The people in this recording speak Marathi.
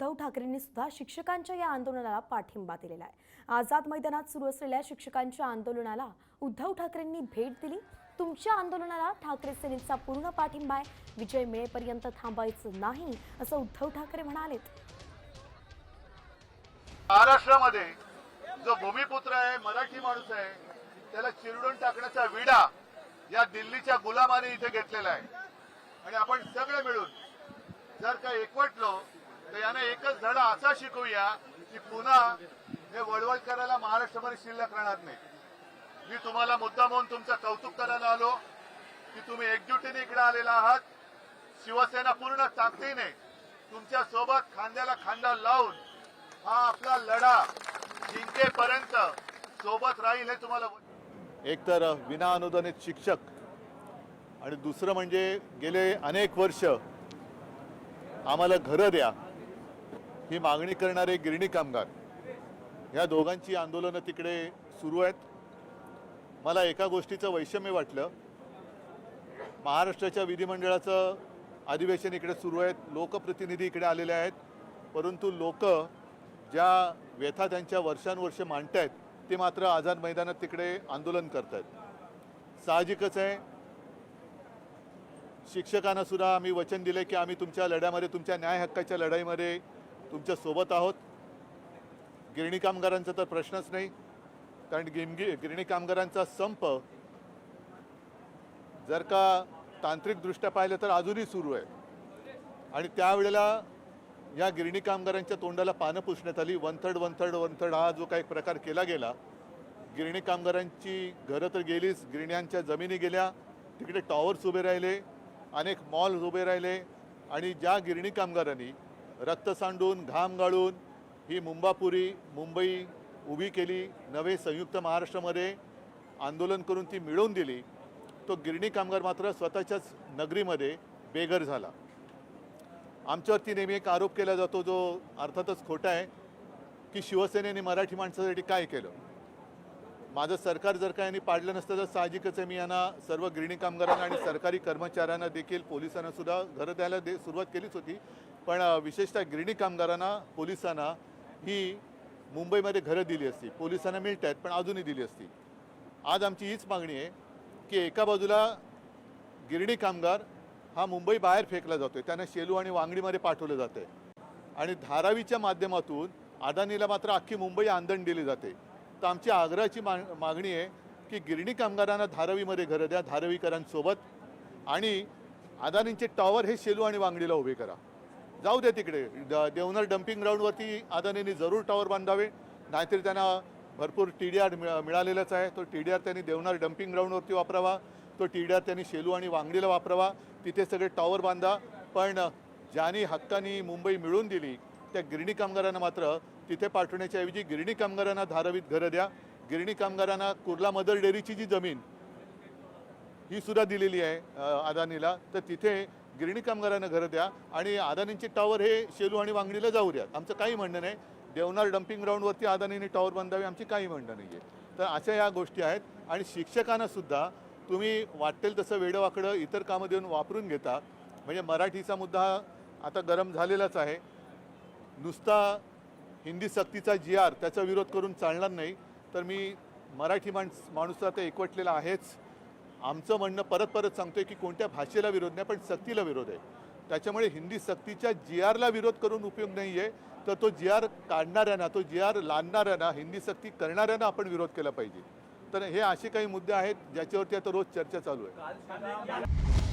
उद्धव ठाकरेंनी सुद्धा शिक्षकांच्या या आंदोलनाला पाठिंबा दिलेला आहे. आझाद मैदानात सुरू असलेल्या शिक्षकांच्या आंदोलनाला उद्धव ठाकरेंनी भेट दिली. तुमच्या आंदोलनाला ठाकरे सेनेचा पूर्ण पाठिंबा आहे. विजय मिळेपर्यंत थांबायचं नाही असं उद्धव ठाकरे म्हणालेत. महाराष्ट्रामध्ये जो भूमिपुत्र आहे मराठी माणूस आहे त्याला चिरडून टाकण्याचा विडा या दिल्लीच्या गुलामाने इथे घेतलेला आहे. आणि आपण सगळे मिळून जर का एकवटलो तर यांना एकच धडा असा शिकवूया की पुन्हा हे वळवळ करायला महाराष्ट्रामध्ये शिल्लक राहणार नाही. मी तुम्हाला मुद्दा म्हणून तुमचं कौतुक करायला आलो की तुम्ही एकजुटीने इकडे आलेला आहात. शिवसेना पूर्ण ताकदीने तुमच्यासोबत खांद्याला खांदा लावून हा आपला लढा जिंकेपर्यंत सोबत राहील हे तुम्हाला एक तर विना अनुदानित शिक्षक आणि दुसरं म्हणजे गेले अनेक वर्ष आम्हाला घरं द्या. ही मागणी करणारे गिरणी कामगार या दोघांची आंदोलनं तिकडे सुरू आहेत. मला एका गोष्टीचं वैषम्य वाटलं. महाराष्ट्राच्या विधिमंडळाचं अधिवेशन इकडे सुरू आहेत. लोकप्रतिनिधी इकडे आलेले आहेत. परंतु लोक ज्या व्यथा त्यांच्या वर्षानुवर्ष मांडत आहेत ते मात्र आझाद मैदानात तिकडे आंदोलन करत आहेत साहजिकच आहे. शिक्षकांना सुद्धा आम्ही वचन दिले की आम्ही तुमच्या लढ्यामध्ये तुमच्या न्याय हक्काच्या लढाईमध्ये तुमच्यासोबत आहोत. गिरणी कामगारांचा तर प्रश्नच नाही. कारण गिमगी गिरणी कामगारांचा संप जर का तांत्रिकदृष्ट्या पाहिलं तर अजूनही सुरू आहे. आणि त्यावेळेला या गिरणी कामगारांच्या तोंडाला पानं पुसण्यात आली. One third one third one third हा जो काही प्रकार केला गेला गिरणी कामगारांची घरं तर गेलीच. गिरण्यांच्या जमिनी गेल्या. तिकडे टॉवर्स उभे राहिले. अनेक मॉल्स उभे राहिले. आणि ज्या गिरणी कामगारांनी रक्त सांडून घाम गाळून ही मुंबापुरी मुंबई उभी केली नवे संयुक्त महाराष्ट्रामध्ये आंदोलन करून ती मिळवून दिली. तो गिरणी कामगार मात्र स्वतःच्याच नगरीमध्ये बेघर झाला. आमच्यावरती नेहमी एक आरोप केला जातो जो अर्थातच खोटा आहे की शिवसेनेने मराठी माणसासाठी काय केलं? माझं सरकार जर का यांनी पाडलं नसतं तर साहजिकच आहे मी यांना सर्व गिरणी कामगारांना आणि सरकारी कर्मचाऱ्यांना देखील पोलिसांना सुद्धा घरं द्यायला दे सुरुवात केलीच होती. पण विशेषतः गिरणी कामगारांना पोलिसांना ही मुंबईमध्ये घरं दिली असती. पोलिसांना मिळत आहेत पण अजूनही दिली असती. आज आमची हीच मागणी आहे की एका बाजूला गिरणी कामगार हा मुंबई बाहेर फेकला जातोय. त्यांना शेलू आणि वांगडीमध्ये पाठवलं जातं आहे आणि धारावीच्या माध्यमातून अदानीला मात्र अख्खी मुंबई आंदण दिली जाते. तर आमची आग्रहाची मा मागणी आहे की गिरणी कामगारांना धारावीमध्ये घरं द्या धारावीकरांसोबत. आणि अदानींचे टॉवर हे शेलू आणि वांगडीला उभे करा. जाऊ द्या तिकडे. द- देवनार डम्पिंग ग्राउंडवरती अदानींनी जरूर टॉवर बांधावे. नाहीतरी त्यांना भरपूर टी डी आर मिळालेलाच आहे. तो टी डी आर त्यांनी देवनार डम्पिंग ग्राउंडवरती वापरावा. तो टी डी आर त्यांनी शेलू आणि वांगडीला वापरावा. तिथे सगळे टॉवर बांधा. पण ज्यांनी हक्कानी मुंबई मिळून दिली त्या गिरणी कामगारांना मात्र तिथे पाठवण्याच्या ऐवजी गिरणी कामगारांना धारावीत घरं द्या. गिरणी कामगारांना कुर्ला मदर डेअरीची जी जमीन ही सुद्धा दिलेली आहे अदानीला. तर तिथे गिरणी कामगारांना घरं द्या आणि अदानींचे टॉवर हे शेलू आणि वांगणीला जाऊ द्या. आमचं काही म्हणणं नाही. देवनार डम्पिंग ग्राउंडवरती अदानीने टॉवर बांधावे आमची काही म्हणणं नाही आहे तर अशा या गोष्टी आहेत आणि शिक्षकांना सुद्धा तुम्ही वाटेल तसं वेडंवाकडं इतर कामं देऊन वापरून घेता. म्हणजे मराठीचा मुद्दा आता गरम झालेलाच आहे. नुसता हिंदी सक्तीचा जी आर त्याचा विरोध करून चालणार नाही तर मी मराठी माणस माणूस आता एकवटलेला आहेच. आमचं म्हणणं परत परत सांगतोय की कोणत्या भाषेला विरोध नाही पण सक्तीला विरोध आहे. त्याच्यामुळे हिंदी सक्तीच्या जी आरला विरोध करून उपयोग नाही आहे तर तो जी आर काढणाऱ्यांना तो जी आर लादणाऱ्यांना हिंदी सक्ती करणाऱ्यांना आपण विरोध केला पाहिजे. तर हे असे काही मुद्दे आहेत ज्याच्यावरती आता रोज चर्चा चालू आहे.